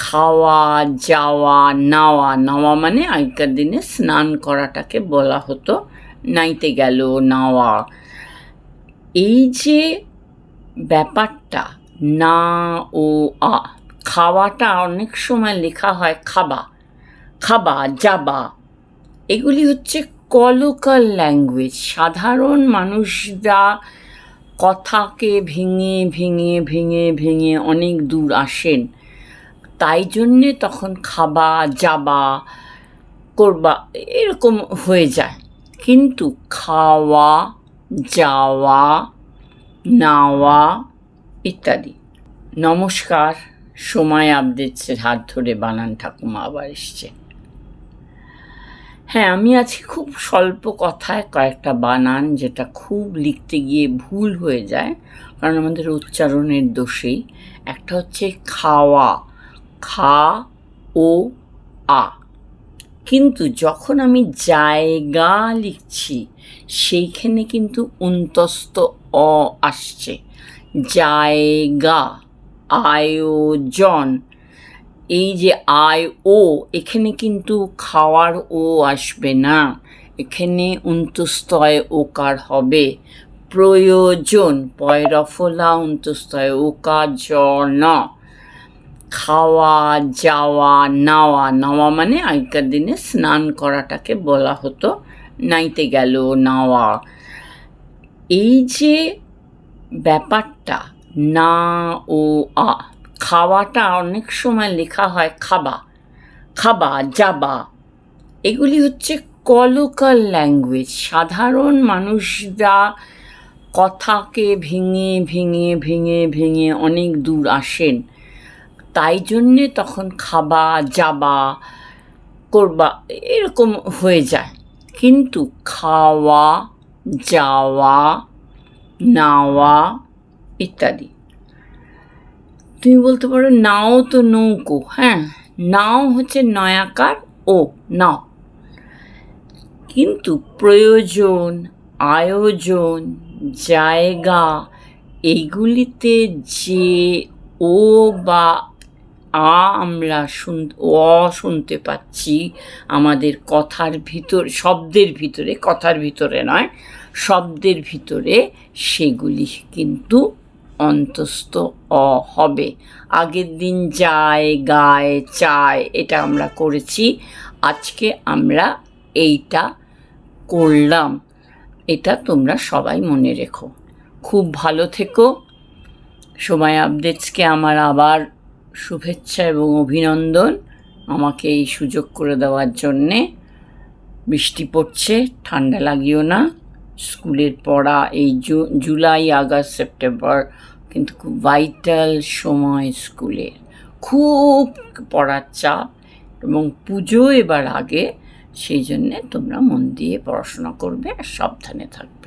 খাওয়া, যাওয়া, নাওয়া নাওয়া মানে আগেকার দিনে স্নান করাটাকে বলা হতো। নাইতে গেল, নাওয়া। এই যে ব্যাপারটা, না ও আ, খাওয়াটা অনেক সময় লেখা হয় খাবা খাবা, যাবা। এগুলি হচ্ছে কলোকাল ল্যাঙ্গুয়েজ। সাধারণ মানুষরা কথাকে ভেঙে ভেঙে ভেঙে ভেঙে অনেক দূর আসেন। তাই জন্যে তখন খাবা, যাবা, করবা, এরকম হয়ে যায়। কিন্তু খাওয়া, যাওয়া, নাওয়া ইত্যাদি। নমস্কার, সময় আপডেটসের হাত ধরে বানান ঠাকুমা আবার এসছে। হ্যাঁ আমি আজকে খুব স্বল্প কথায় কয়েকটা বানান যেটা খুব লিখতে গিয়ে ভুল হয়ে যায়, কারণ আমাদের উচ্চারণের দোষেই। একটা হচ্ছে খাওয়া। খা, ও, আ। কিন্তু যখন আমি জায়গা লিখছি, সেইখানে কিন্তু উন্তস্ত অ আসছে। জায়গা, আয়োজন। এই যে আয় ও এখানে কিন্তু খাওয়ার ও আসবে না। এখানে উন্তস্তয় ওকার হবে। প্রয়োজন, পয়রফলা উন্তস্তয় ওকার জ ন খাওয়া, যাওয়া, নাওয়া নাওয়া মানে আগেকার দিনে স্নান করাটাকে বলা হতো। নাইতে গেল, নাওয়া। এই যে ব্যাপারটা, না ও আ, খাওয়াটা অনেক সময় লেখা হয় খাবা খাবা, যাবা। এগুলি হচ্ছে কলোকাল ল্যাঙ্গুয়েজ। সাধারণ মানুষরা কথাকে ভেঙে ভেঙে ভেঙে ভেঙে অনেক দূর আসেন। তাই জন্যে তখন খাবা, যাবা, করবা, এরকম হয়ে যায়। কিন্তু খাওয়া, যাওয়া, নাওয়া ইত্যাদি। তুমি বলতে পারো নাও তো নৌকো হ্যাঁ নাও হচ্ছে নয়াকার ও, নাও। কিন্তু প্রয়োজন, আয়োজন, জায়গা এইগুলিতে যে ও বা আ আমরা শুন, অ শুনতে পাচ্ছি আমাদের কথার ভিতর, শব্দের ভিতরে, কথার ভিতরে নয়, শব্দের ভিতরে সেগুলি কিন্তু অন্তস্থ অ হবে। আগের দিন যায়, গায়, চায়, এটা আমরা করেছি, আজকে আমরা এইটা করলাম। এটা তোমরা সবাই মনে রেখো। খুব ভালো থেকো। সময় আপডেটসকে আমার আবার শুভেচ্ছা এবং অভিনন্দন আমাকে এই সুযোগ করে দেওয়ার জন্যে। বৃষ্টি পড়ছে, ঠান্ডা লাগিও না। স্কুলের পড়া এই জুলাই, আগস্ট, সেপ্টেম্বর কিন্তু খুব ভাইটাল সময় স্কুলের খুব পড়ার চাপ এবং পুজো এবার আগে, সেই জন্যে তোমরা মন দিয়ে পড়াশোনা করবে আর সাবধানে থাকবে।